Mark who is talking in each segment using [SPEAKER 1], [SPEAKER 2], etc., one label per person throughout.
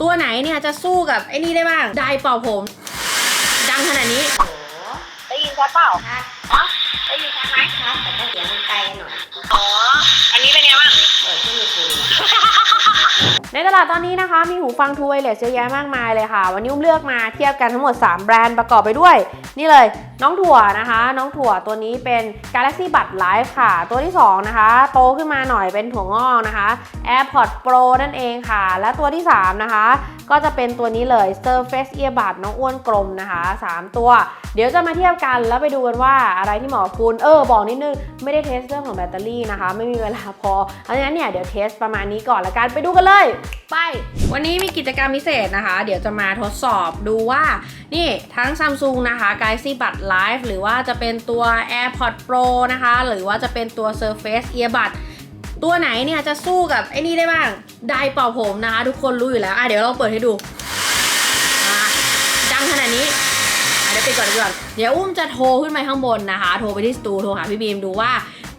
[SPEAKER 1] ตัวไหนเนี่ยจะสู้กับไอ้นี่ได้บ้างไดร์เป่าผม ดังขนาดนี้
[SPEAKER 2] ได้ยินชัดเปล่า
[SPEAKER 3] ครับ
[SPEAKER 2] อ๋อได้ยินชัดไหม
[SPEAKER 3] ครับแต่ก็เสียงมันไกลหน่อย
[SPEAKER 2] อ๋อ อันนี้เป็นไงบ้าง
[SPEAKER 3] เปิดขึ้นมีฝุ่น
[SPEAKER 1] ในตลาดตอนนี้นะคะ มีหูฟังทูไวเลสเยอะแยะมากมายเลยค่ะ วันนี้อุ้มเลือกมาเทียบกันทั้งหมด 3 แบรนด์ประกอบไปด้วย นี่เลย น้องถั่วนะคะ น้องถั่วตัวนี้เป็น Galaxy Buds Live ค่ะ ตัวที่ 2 นะคะ โตขึ้นมาหน่อยเป็นถั่วงอกนะคะ AirPods Pro นั่นเองค่ะ และตัวที่ 3 นะคะ ก็จะเป็นตัวนี้เลย Surface Earbud น้องอ้วนกลมนะคะ 3 ตัว เดี๋ยวจะมาเทียบกันแล้วไปดูกันว่าอะไรที่เหมาะกับคุณเออ บอกนิดนึง ไม่ได้เทสเรื่องของแบตเตอรี่นะคะ ไม่มีเวลาพอเพราะฉะนั้นเนี่ยเดี๋ยวเทสประมาณนี้ก่อนละกันไปดูกันเลยไปวันนี้มีกิจกรรมพิเศษนะคะ เดี๋ยวจะมาทดสอบดูว่านี่ทั้ง Samsung นะคะ Galaxy Buds Live หรือว่าจะเป็นตัว AirPods Pro นะคะ หรือว่าจะเป็นตัว Surface Earbud ตัวไหนเนี่ยจะสู้กับไอ้นี่ได้บ้างไดร์เป่าผมนะคะ ทุกคนรู้อยู่แล้ว อะเดี๋ยวเราเปิดให้ดูดังขนาดนี้เดี๋ยวปิดก่อนกว่าเดี๋ยวอุ้มจะโทรขึ้นไปข้างบนนะคะ โทรไปที่สตูโทรหาพี่บีมดูว่า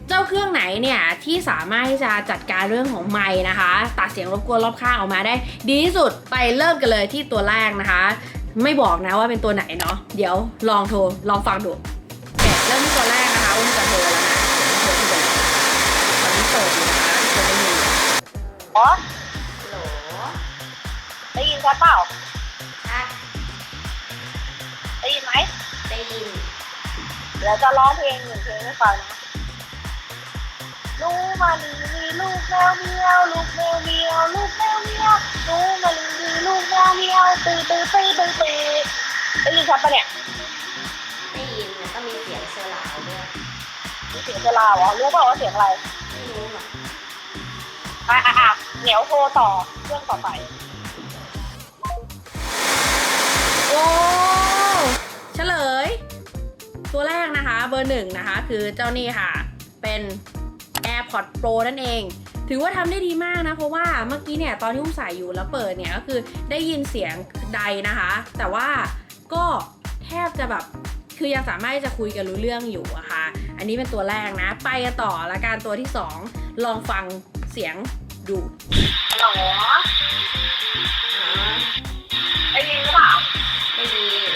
[SPEAKER 1] เจ้าเครื่องไหนเนี่ยที่สามารถที่จะจัดการเรื่องของไมค์นะคะ ตัดเสียงรบกวนรอบข้างออกมาได้ ดีที่สุดไปเริ่มกันเลยที่ตัวแรกนะคะ ไม่บอกนะว่าเป็นตัวไหนเนาะเดี๋ยวลองโทรลองฟังดูโอเคเริ่มที่ตัวแรกนะคะอุ้มจะโทรแล้วนะโทรขึ้นไปเลยตอนนี้เปิดอยู่นะคะจะได้ยิน
[SPEAKER 2] อ๋อ
[SPEAKER 3] โหล
[SPEAKER 2] ได้ยินชัดเปล่า
[SPEAKER 3] ครับ
[SPEAKER 2] ได้ยินไหม
[SPEAKER 3] ได้ยิน
[SPEAKER 2] เดี๋ยวจะร้องเพลงหนึ่งเพลงให้ฟังนะ ลูมาลีมีลูกแมวเมียวลูกแมวเมียวลูกแมวเมียวลูมาลีมีลูกแมวเมียวตื่นตื่นตื่นตื่นตื่นได้ยินชัดปะเนี่ย
[SPEAKER 3] ได้ยินแล้วก็มีเสียงเซอร์ราวด้วย
[SPEAKER 2] มีเสียงเวลาเหรอรู้เปล่าว่าเสียงอะไร
[SPEAKER 3] ไม่รู้หรอก
[SPEAKER 2] อะอะอะเดี๋ยวโทรต่อเรื่องต่อไป
[SPEAKER 1] โอ้เฉลย ตัวแรกนะคะ เบอร์หนึ่งนะคะ คือเจ้านี่ค่ะ เป็น AirPods Pro นั่นเอง ถือว่าทำได้ดีมากนะ เพราะว่าเมื่อกี้เนี่ยตอนที่อุ้มใส่อยู่แล้วเปิดเนี่ยก็คือได้ยินเสียงใดนะคะ แต่ว่าก็แทบจะแบบคือยังสามารถที่จะคุยกันรู้เรื่องอยู่อะค่ะ อันนี้เป็นตัวแรกนะ ไปกันต่อละการตัวที่ 2 ลองฟังเสียงดู
[SPEAKER 2] ฮัลโหล
[SPEAKER 3] อ๋อ
[SPEAKER 2] ได้ยินหรือเปล่า
[SPEAKER 3] ได้ยิน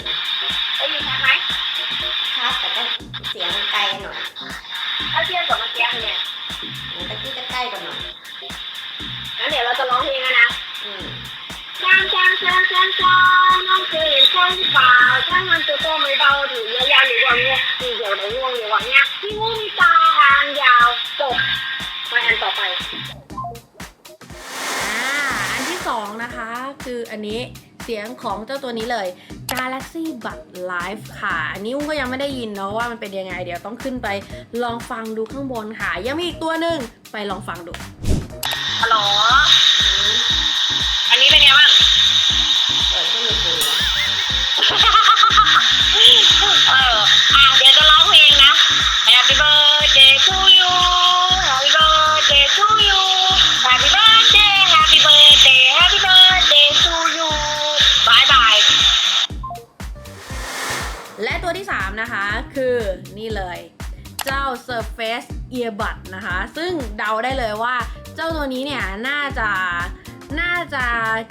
[SPEAKER 2] ได้ยินชัดไหม
[SPEAKER 3] ครับแต่ก็เสียงมันไกลหน่อย
[SPEAKER 2] ถ้าเทียบกับเมื่อกี้เป็นไง
[SPEAKER 3] มันตะ กี้ก็ใกล้กว่าหน่อย
[SPEAKER 2] งั้นเดี๋ยวเราจะร้องเพลงกันนะ
[SPEAKER 3] อืม
[SPEAKER 2] ช้างช้างช้างช้างช้างน้องเคยเห็นช้างหรือเปล่าช้างมันตัวโตไม่เบาถือยาวๆหรือว่าง่วงมีเหี่ยวหรือง่วงหรือว่าเนี้ยที่งูมีตาหางยาวจบไปอันต่อไป
[SPEAKER 1] อ่าอันที่สองนะคะ คืออันนี้เสียงของเจ้าตัวนี้เลย Galaxy Buds Live ค่ะ อันนี้อุ้มก็ยังไม่ได้ยินเนาะว่ามันเป็นยังไง เดี๋ยวต้องขึ้นไปลองฟังดูข้างบนค่ะ ยังมีอีกตัวหนึ่งไปลองฟังดู
[SPEAKER 2] ฮัลโหลอันนี้เป็นไงบ้าง
[SPEAKER 3] เปิดขึ้นมีฝุ่น
[SPEAKER 2] เอออะเดี๋ยวจะร้องเนะ
[SPEAKER 1] คะคือนี่เลยเจ้า Surface Earbud นะคะ ซึ่งเดาได้เลยว่าเจ้าตัวนี้เนี่ยน่าจะน่าจะ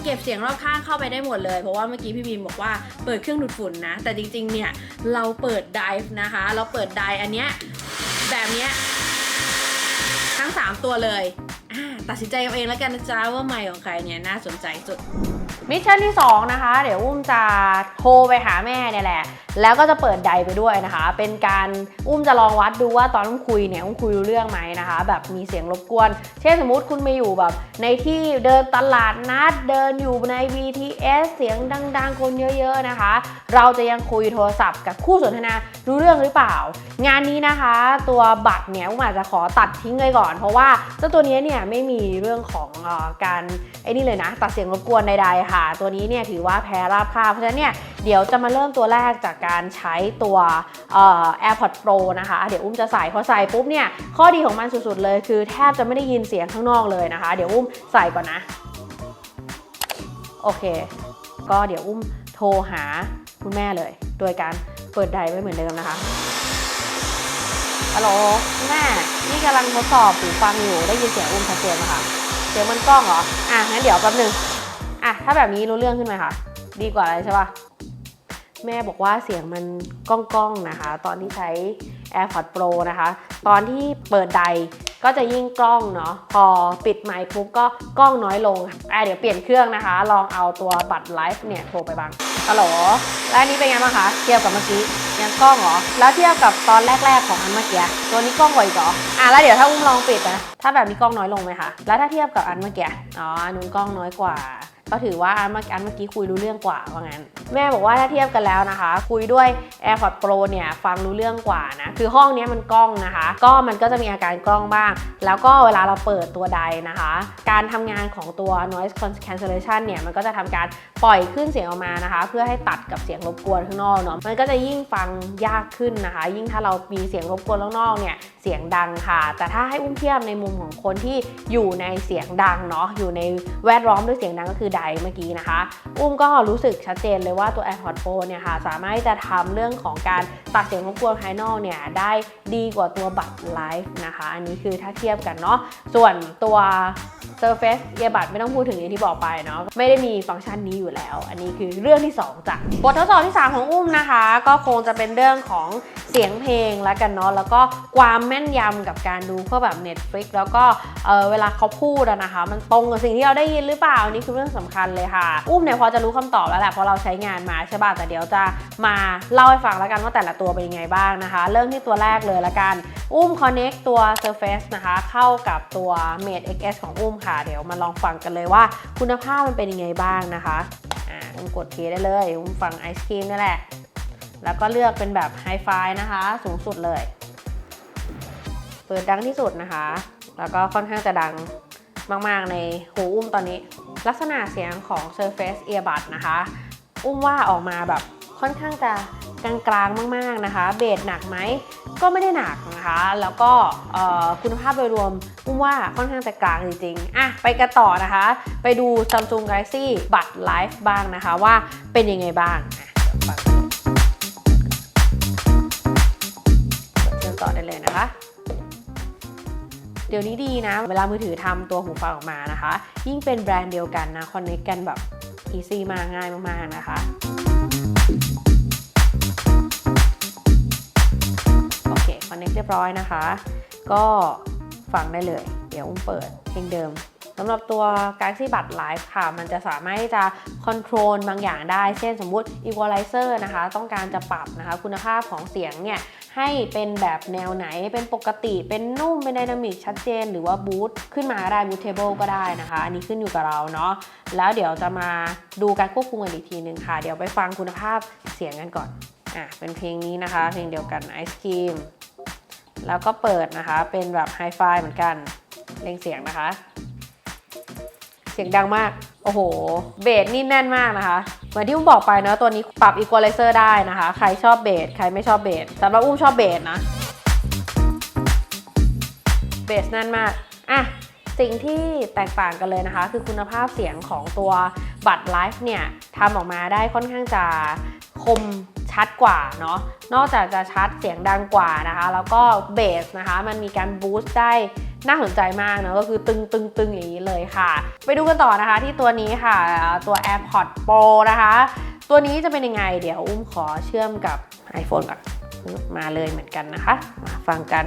[SPEAKER 1] เก็บเสียงรอบข้างเข้าไปได้หมดเลย เพราะว่าเมื่อกี้พี่บีมบอกว่าเปิดเครื่องดูดฝุ่นนะ แต่จริงๆ เนี่ยเราเปิด Dive นะคะ เราเปิด Dive อันเนี้ยแบบเนี้ยทั้ง 3 ตัวเลย ตัดสินใจเอาเองแล้วกันนะจ๊ะว่าไมค์ของใครเนี่ยน่าสนใจสุด มิชชั่นที่ 2 นะคะ เดี๋ยวอุ้มจะโทรไปหาแม่เนี่ยแหละ แล้วก็จะเปิดไดไปด้วยนะคะ เป็นการอุ้มจะลองวัดดูว่าตอนอุ้มคุยเนี่ยอุ้มคุยรู้เรื่องไหมนะคะ แบบมีเสียงรบกวน เช่นสมมุติคุณมาอยู่แบบ ในที่เดินตลาดนัดเดินอยู่ใน BTS เสียงดัง ๆ คนเยอะ ๆนะคะ เราจะยังคุยโทรศัพท์กับคู่สนทนารู้เรื่องหรือเปล่า งานนี้นะคะ ตัวบัตรเนี่ยอุ้มอาจจะขอตัดทิ้งเลยก่อน เพราะว่าเจ้าตัวนี้เนี่ยไม่มีเรื่องของอการไอ้นี่เลยนะตัดเสียงรบกวนใดๆค่ะ ตัวนี้เนี่ยถือว่าแพ้ราบคาเพราะฉะนั้นเนี่ยเดี๋ยวจะมาเริ่มตัวแรกจากการใช้ตัว AirPods Pro นะคะ เดี๋ยวอุ้มจะใส่พอใส่ปุ๊บเนี่ยข้อดีของมันสุดๆเลยคือแทบจะไม่ได้ยินเสียงข้างนอกเลยนะคะ เดี๋ยวอุ้มใส่ก่อนนะโอเค ก็เดี๋ยวอุ้มโทรหาคุณแม่เลย โดยการเปิดไดร์ไว้เหมือนเดิมนะคะ ฮัลโหลแม่นี่กำลังทดสอบหูฟังอยู่ได้ยินเสียงอุ้มชัดเจนไหมคะเสียงมันกล้องเหรอ อะงั้นเดี๋ยวแป๊บหนึงอะอะถ้าแบบนี้รู้เรื่องขึ้นไหมคะดีกว่าอะไรใช่ปะแม่บอกว่าเสียงมันก้องๆนะคะ ตอนที่ใช้ AirPods Pro นะคะ ตอนที่เปิดไดก็จะยิ่งกล้องเนาะพอปิดไมค์ปุ๊บก็กล้องน้อยลงอะเดี๋ยวเปลี่ยนเครื่องนะคะ ลองเอาตัวบัตรไลฟ์เนี่ยโทรไปบ้าง ฮัลโหลแล้วอันนี้เป็นไงบ้างคะเทียบกับเมื่อกี้ยังกล้องเหรอ แล้วเทียบกับตอนแรก ๆ ของอันเมื่อกี้ตัวนี้กล้องกว่าอีกเหรออะแล้วเดี๋ยวถ้าอุ้มลองปิดนะถ้าแบบนี้กล้องน้อยลงไหมคะแล้วถ้าเทียบกับอันเมื่อกี้อ๋ออันนู้นกล้องน้อยกว่า ก็ถือว่าอันเมื่ออันเมื่อกี้คุยรู้เรื่องกว่าว่างั้น แม่บอกว่าถ้าเทียบกันแล้วนะคะ คุยด้วย AirPods Pro เนี่ยฟังรู้เรื่องกว่านะ คือห้องนี้มันกล้องนะคะ ก็มันก็จะมีอาการกล้องบ้าง แล้วก็เวลาเราเปิดตัวใดนะคะ การทำงานของตัว noise cancellation เนี่ยมันก็จะทำการปล่อยขึ้นเสียงออกมานะคะ เพื่อให้ตัดกับเสียงรบกวนข้างนอกเนาะมันก็จะยิ่งฟังยากขึ้นนะคะ ยิ่งถ้าเรามีเสียงรบกวนข้างนอกเนี่ยเสียงดังค่ะ แต่ถ้าให้อุ้มเทียบในมุมของคนที่อยู่ในเสียงดังเนาะอยู่ในแวดล้อมด้วยเสียงดังก็คือใจเมื่อกี้นะคะ อุ้มก็รู้สึกชัดเจนเลยว่าตัว AirPods Pro เนี่ยค่ะสามารถจะทำเรื่องของการตัดเสียงรบกวนภายนอกเนี่ยได้ดีกว่าตัวบัตรไลฟ์นะคะ อันนี้คือถ้าเทียบกันเนาะส่วนตัว Surface Earbud ไม่ต้องพูดถึงอย่างที่บอกไปเนาะไม่ได้มีฟังก์ชันนี้อยู่แล้ว อันนี้คือเรื่องที่ 2จ้ะบททดสอบที่ 3 ของอุ้มนะคะ ก็คงจะเป็นเรื่องของเสียงเพลงแล้วกันเนาะแล้วก็ความแม่นยำกับการดูเพื่อแบบ Netflix แล้วก็เออเวลาเขาพูดนะคะ มันตรงกับสิ่งที่เราได้ยินหรือเปล่าอันนี่คือเรื่องสำคัญเลยค่ะ อุ้มเนี่ยพอจะรู้คำตอบแล้วแหละเพราะเราใช้งานมาใช่ป่ะแต่เดี๋ยวจะมาเล่าให้ฟังแล้วกันว่าแต่ละตัวเป็นยังไงบ้างนะคะ เริ่มที่ตัวแรกเลยละกัน อุ้ม Connect ตัว Surface นะคะ เข้ากับตัว Mate XS ของอุ้มค่ะเดี๋ยวมาลองฟังกันเลยว่า คุณภาพมันเป็นยังไงบ้างนะคะอ่าอุ้มกดเคได้เลยอุ้มฟังไอศครีมนี่แหละ แล้วก็เลือกเป็นแบบไฮไฟนะคะ สูงสุดเลย เปิดดังที่สุดนะคะ แล้วก็ค่อนข้างจะดังมากๆในหูอุ้มตอนนี้ ลักษณะเสียงของ Surface Earbud นะคะ อุ้มว่าออกมาแบบค่อนข้างจะกลางๆมาก ๆนะคะ เบสหนักไหม ก็ไม่ได้หนักนะคะ แล้วก็คุณภาพโดยรวมอุ้มว่าค่อนข้างจะกลางจริงๆ อะ ไปกันต่อนะคะ ไปดู Samsung Galaxy Bud Live บ้างนะคะว่าเป็นยังไงบ้างเดี๋ยวฟังกดเชื่อมต่อได้เลยนะคะเดี๋ยวนี้ดีนะ เวลามือถือทำตัวหูฟังออกมานะคะ ยิ่งเป็นแบรนด์เดียวกันนะ คอนเน c กันแบบ easy มากง่ายมากๆนะคะ คอนเน c เรียบร้อยนะคะ ก็ฟังได้เลย เดี๋ยวอุ้มเปิดเพลงเดิมสำหรับตัว Galaxy Buds Live ค่ะ มันจะสามารถที่จะคอนโทรลบางอย่างได้ เช่นสมมุติ Equalizer นะคะ ต้องการจะปรับนะคะ คุณภาพของเสียงเนี่ยให้เป็นแบบแนวไหน เป็นปกติ เป็นนุ่ม เป็นไดนามิกชัดเจน หรือว่าบูตขึ้นมาได้บูตเทเบิลก็ได้นะคะ อันนี้ขึ้นอยู่กับเราเนาะ แล้วเดี๋ยวจะมาดูการควบคุมกันอีกทีหนึ่งค่ะ เดี๋ยวไปฟังคุณภาพเสียงกันก่อน อะ เป็นเพลงนี้นะคะ เพลงเดียวกันไอศครีม แล้วก็เปิดนะคะ เป็นแบบไฮไฟเหมือนกันเร่งเสียงนะคะ เสียงดังมาก โอ้โห เบสนี่แน่นมากนะคะ เหมือนที่อุ้มบอกไปเนาะตัวนี้ปรับอีควอไลเซอร์ได้นะคะ ใครชอบเบส ใครไม่ชอบเบสสำหรับอุ้มชอบเบสนะ เบสแน่นมาก อะสิ่งที่แตกต่างกันเลยนะคะ คือคุณภาพเสียงของตัวบัตรไลฟ์เนี่ยทำออกมาได้ค่อนข้างจะคม ชัดกว่าเนาะนอกจากจะชัดเสียงดังกว่านะคะ แล้วก็เบสนะคะ มันมีการบูสต์ได้น่าสนใจมากเนาะก็คือตึงตึงตึงอย่างนี้เลยค่ะ ไปดูกันต่อนะคะที่ตัวนี้ค่ะตัว AirPods Pro นะคะ ตัวนี้จะเป็นยังไง เดี๋ยวอุ้มขอเชื่อมกับ iPhone ก่อนมาเลยเหมือนกันนะคะมาฟังกัน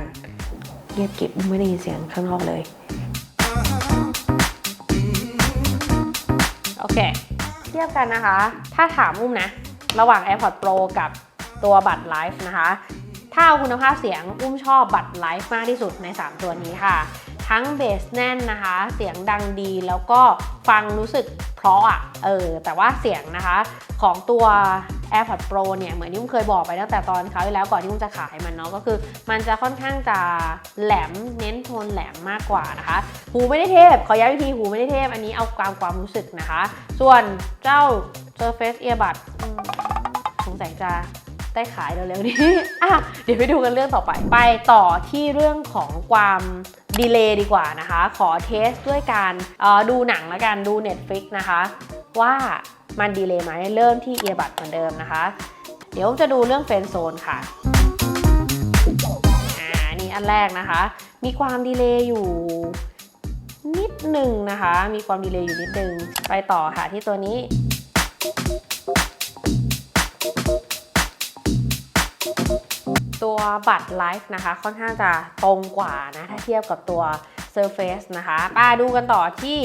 [SPEAKER 1] เงียบกิบไม่ได้ยินเสียงข้างนอกเลย โอเค เทียบกันนะคะ ถ้าถามอุ้มนะ ระหว่าง AirPods Pro กับตัวบัตร Live นะคะ ถ้าเอาคุณภาพเสียงอุ้มชอบบัตร Live มากที่สุดใน 3 ตัวนี้ค่ะ ทั้งเบสแน่นนะคะ เสียงดังดีแล้วก็ฟังรู้สึกเพราะอะเออแต่ว่าเสียงนะคะของตัว AirPods Pro เนี่ยเหมือนที่อุ้มเคยบอกไปตั้งแต่ตอนเขาแล้วก่อนที่อุ้มจะขายมันเนาะก็คือ มันจะค่อนข้างจะแหลมเน้นโทนแหลมมากกว่านะคะ หูไม่ได้เทพขอย้ำอีกทีหูไม่ได้เทพอันนี้เอาความความรู้สึกนะคะ ส่วนเจ้า Surface Earbud สงสัยจะได้ขายเร็วๆนี้อะเดี๋ยวไปดูกันเรื่องต่อไป ไปต่อที่เรื่องของความดีเลย์ดีกว่านะคะ ขอเทสด้วยการออดูหนังแล้วกันดู Netflix นะคะ ว่ามันดีเลย์ไหมเริ่มที่ Earbud เหมือนเดิมนะคะ เดี๋ยวจะดูเรื่องเฟนโซนค่ะอ่านี่อันแรกนะคะ มีความดีเลย์อยู่นิดหนึ่งนะคะ มีความดีเลย์อยู่นิดหนึ่งไปต่อค่ะที่ตัวนี้ ตัวบัตรไลฟ์นะคะ ค่อนข้างจะตรงกว่านะ ถ้าเทียบกับตัว Surface นะคะมาดูกันต่อที่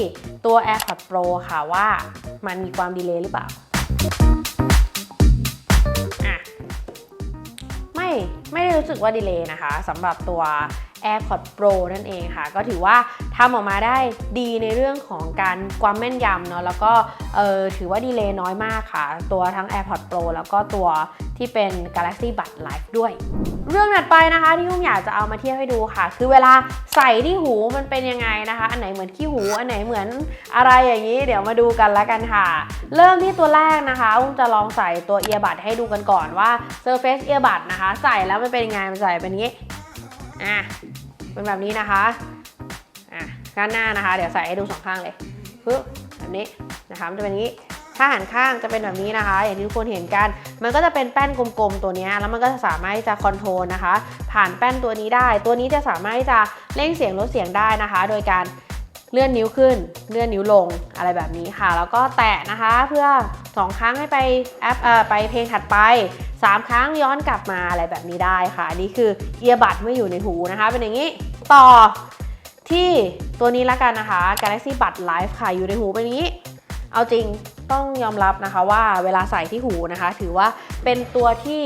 [SPEAKER 1] ตัว AirPods Pro ค่ะว่ามันมีความดีเลย์หรือเปล่าไม่ไม่ได้รู้สึกว่าดีเลย์นะคะสำหรับตัว AirPods Pro นั่นเองค่ะ ก็ถือว่าทำออกมาได้ดีในเรื่องของการความแม่นยำเนาะแล้วก็ถือว่าดีเลย์น้อยมากค่ะ ตัวทั้ง AirPods Pro แล้วก็ตัวที่เป็น Galaxy Buds Live ด้วย เรื่องถัดไปนะคะที่อุ้มอยากจะเอามาเทียบให้ดูค่ะ คือเวลาใส่ที่หูมันเป็นยังไงนะคะ อันไหนเหมือนขี้หู อันไหนเหมือนอะไรอย่างนี้ เดี๋ยวมาดูกันล้วกันค่ะ เริ่มที่ตัวแรกนะคะอุ้มจะลองใส่ตัวเอียบัดให้ดูกันก่อนว่า Surface Earbud นะคะ ใส่แล้วมันเป็นยังไงมันใส่เป็นอย่างนี้ อะเป็นแบบนี้นะคะอะด้านหน้านะคะ เดี๋ยวใส่ให้ดูสองข้างเลยปึ๊บแบบนี้นะคะมันจะเป็นอย่างนี้ถ้าหันข้างจะเป็นแบบนี้นะคะ อย่างที่ทุกคนเห็นกัน มันก็จะเป็นแป้นกลมๆตัวนี้แล้วมันก็จะสามารถที่จะคอนโทรลนะคะ ผ่านแป้นตัวนี้ได้ ตัวนี้จะสามารถที่จะเร่งเสียงลดเสียงได้นะคะ โดยการ เลื่อนนิ้วขึ้น เลื่อนนิ้วลงอะไรแบบนี้ค่ะ แล้วก็แตะนะคะเพื่อ 2 ครั้งให้ไปแอปเอ่อไปเพลงถัดไป 3 ครั้งย้อนกลับมาอะไรแบบนี้ได้ค่ะ อันนี่คือเอียบัดไม่อยู่ในหูนะคะ เป็นอย่างนี้ต่อที่ตัวนี้ละกันนะคะ Galaxy Buds Live ค่ะอยู่ในหูเป็นอย่างนี้ เอาจริงต้องยอมรับนะคะว่าเวลาใส่ที่หูนะคะ ถือว่าเป็นตัวที่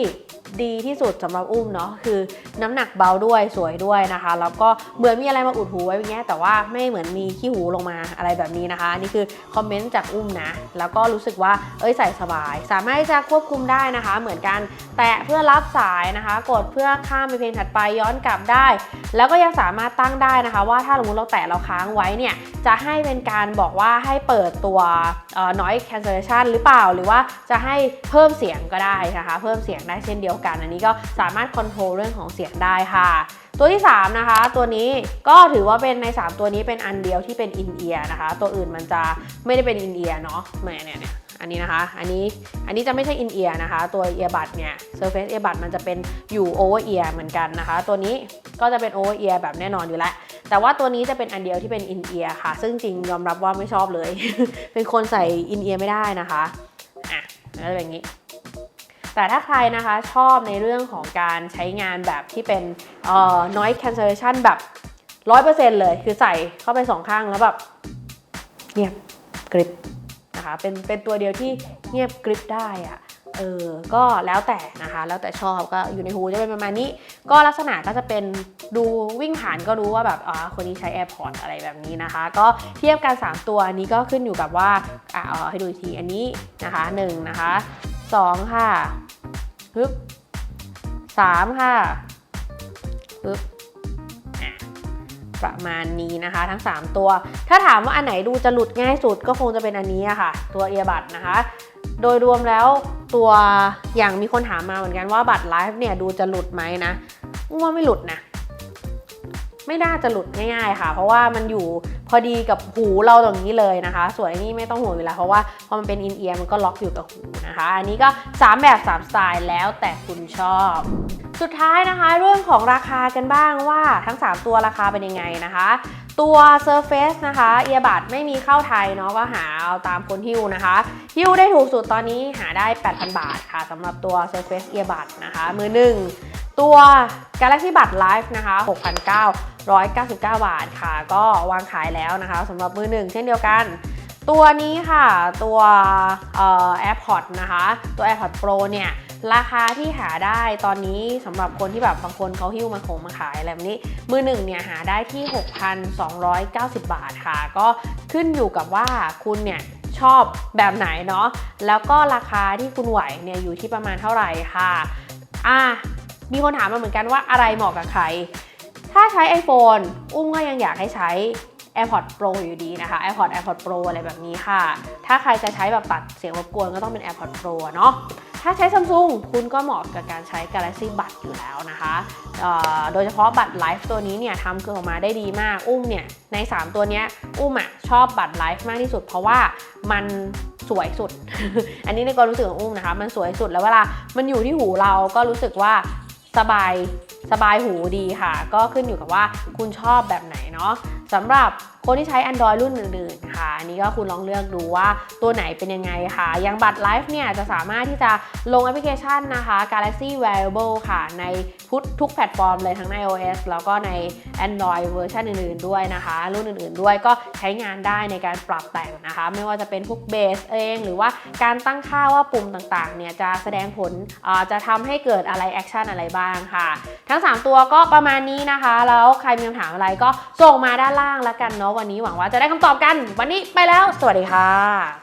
[SPEAKER 1] ดีที่สุดสำหรับอุ้มเนาะคือน้ำหนักเบาด้วยสวยด้วยนะคะ แล้วก็เหมือนมีอะไรมาอุดหูไว้อย่างเงี้ยแต่ว่าไม่เหมือนมีขี้หูลงมาอะไรแบบนี้นะคะนี่คือคอมเมนต์จากอุ้มนะ แล้วก็รู้สึกว่าเอ้ยใส่สบาย สามารถที่จะควบคุมได้นะคะ เหมือนกันแตะเพื่อรับสายนะคะ กดเพื่อข้ามไปเพลงถัดไปย้อนกลับได้ แล้วก็ยังสามารถตั้งได้นะคะ ว่าถ้าสมมติเราแตะเราค้างไว้เนี่ยจะให้เป็นการบอกว่าให้เปิดตัวเอ่อ noise cancellation หรือเปล่า หรือว่าจะให้เพิ่มเสียงก็ได้นะคะ เพิ่มเสียงได้เช่นเดียวกัน อันนี้ก็สามารถคอนโทรลเรื่องของเสียงได้ค่ะ ตัวที่ 3 นะคะ ตัวนี้ก็ถือว่าเป็นใน 3 ตัวนี้เป็นอันเดียวที่เป็นอินเอียร์นะคะ ตัวอื่นมันจะไม่ได้เป็นอินเอียร์เนาะแมเนี่ยเนี่ยอันนี้นะคะ อันนี้ อันนี้จะไม่ใช่อินเอียร์นะคะ ตัวเอียบัดเนี่ย Surface Earbud มันจะเป็นอยู่โอเวอร์เอียร์เหมือนกันนะคะ ตัวนี้ก็จะเป็นโอเวอร์เอียร์แบบแน่นอนอยู่แล้ว แต่ว่าตัวนี้จะเป็นอันเดียวที่เป็นอินเอียร์ค่ะ ซึ่งจริงยอมรับว่าไม่ชอบเลย เป็นคนใส่อินเอียร์ไม่ได้นะคะ อะแล้วจะเป็นอย่างนี้ แต่ถ้าใครนะคะชอบในเรื่องของการใช้งานแบบที่เป็นเอ่อ noise cancellation แบบ 100%เลย คือใส่เข้าไปสองข้างแล้วแบบเงียบกริบนะคะเป็นเป็นตัวเดียวที่เงียบกริบได้อะเออ ก็แล้วแต่นะคะ แล้วแต่ชอบก็อยู่ในหูจะเป็นประมาณนี้ ก็ลักษณะก็จะเป็นดูวิ่งผ่านก็รู้ว่าแบบอ๋อคนนี้ใช้ AirPods อะไรแบบนี้นะคะ ก็เทียบกัน 3 ตัวอันนี้ก็ขึ้นอยู่กับว่าอ่าให้ดูอีกทีอันนี้นะคะ1นะคะ 2ค่ะปึ๊บ3ค่ะปึ๊บประมาณนี้นะคะ ทั้ง 3 ตัว ถ้าถามว่าอันไหนดูจะหลุดง่ายสุดก็คงจะเป็นอันนี้ค่ะ ตัวเอียบัดนะคะ โดยรวมแล้วตัวอย่างมีคนถามมาเหมือนกันว่าบัตรไลฟ์เนี่ยดูจะหลุดไหมนะว่าไม่หลุดนะไม่น่าจะหลุดง่ายๆค่ะ เพราะว่ามันอยู่ พอดีกับหูเราตรงนี้เลยนะคะ ส่วนอันนี้ไม่ต้องห่วงอยู่แล้วเพราะว่าพอมันเป็นอินเอียร์มันก็ล็อกอยู่กับหูนะคะ อันนี้ก็ 3 แบบ 3 สไตล์แล้วแต่คุณชอบ สุดท้ายนะคะ เรื่องของราคากันบ้างว่าทั้ง 3 ตัวราคาเป็นยังไงนะคะตัว Surface นะคะเอียบัดไม่มีเข้าไทยเนาะก็หาเอาตามคนฮิวนะคะ ฮิวได้ถูกสุดตอนนี้หาได้ 8,000 บาทค่ะสำหรับตัว Surface Earbud นะคะ มือหนึ่งตัว Galaxy Buds Live นะคะ 6,999 บาทค่ะ ก็วางขายแล้วนะคะสำหรับมือหนึ่งเช่นเดียวกัน ตัวนี้ค่ะตัวเอ่อ AirPods นะคะ ตัว AirPods Pro เนี่ยราคาที่หาได้ตอนนี้สำหรับคนที่แบบบางคนเขาหิ้วมาคงมาขายอะไรแบบนี้ มือหนึ่งเนี่ยหาได้ที่ 6,290 บาทค่ะ ก็ขึ้นอยู่กับว่าคุณเนี่ยชอบแบบไหนเนาะแล้วก็ราคาที่คุณไหวเนี่ยอยู่ที่ประมาณเท่าไหร่ค่ะอะมีคนถามมาเหมือนกันว่าอะไรเหมาะกับใคร ถ้าใช้ iPhone อุ้มก็ยังอยากให้ใช้ AirPods Pro อยู่ดีนะคะ AirPods AirPods Pro อะไรแบบนี้ค่ะ ถ้าใครจะใช้แบบตัดเสียงรบกวนก็ต้องเป็น AirPods Pro เนาะ ถ้าใช้ Samsung คุณก็เหมาะกับการใช้ Galaxy Buds อยู่แล้วนะคะ โดยเฉพาะบัตรไลฟ์ตัวนี้เนี่ยทำเครื่ออกมาได้ดีมาก อุ้มเนี่ยใน 3 ตัวนี้อุ้มอะชอบบัตรไลฟ์มากที่สุด เพราะว่ามันสวยสุด อันนี้ในความรู้สึกของอุ้มนะคะ มันสวยสุดแล้วเวลา มันอยู่ที่หูเราก็รู้สึกว่า สบายสบายหูดีค่ะ ก็ขึ้นอยู่กับว่าคุณชอบแบบไหนเนาะสำหรับ คนที่ใช้ Android รุ่นอื่นๆค่ะอันนี้ก็คุณลองเลือกดูว่าตัวไหนเป็นยังไงค่ะ อย่างบัตรไลฟ์เนี่ยจะสามารถที่จะลงแอปพลิเคชันนะคะ Galaxy Wearable ค่ะ ในทุกทุกแพลตฟอร์มเลยทั้งใน iOS แล้วก็ใน Android เวอร์ชันอื่นๆด้วยนะคะ รุ่นอื่นๆด้วยก็ใช้งานได้ในการปรับแต่งนะคะ ไม่ว่าจะเป็นพวกเบสเอง หรือว่าการตั้งค่าว่าปุ่มต่างๆเนี่ยจะแสดงผลจะทำให้เกิดอะไรแอคชั่นอะไรบ้างค่ะ ทั้ง 3 ตัวก็ประมาณนี้นะคะ แล้วใครมีคำถามอะไรก็ส่งมาด้านล่างแล้วกันเนาะวันนี้หวังว่าจะได้คำตอบกัน วันนี้ไปแล้ว สวัสดีค่ะ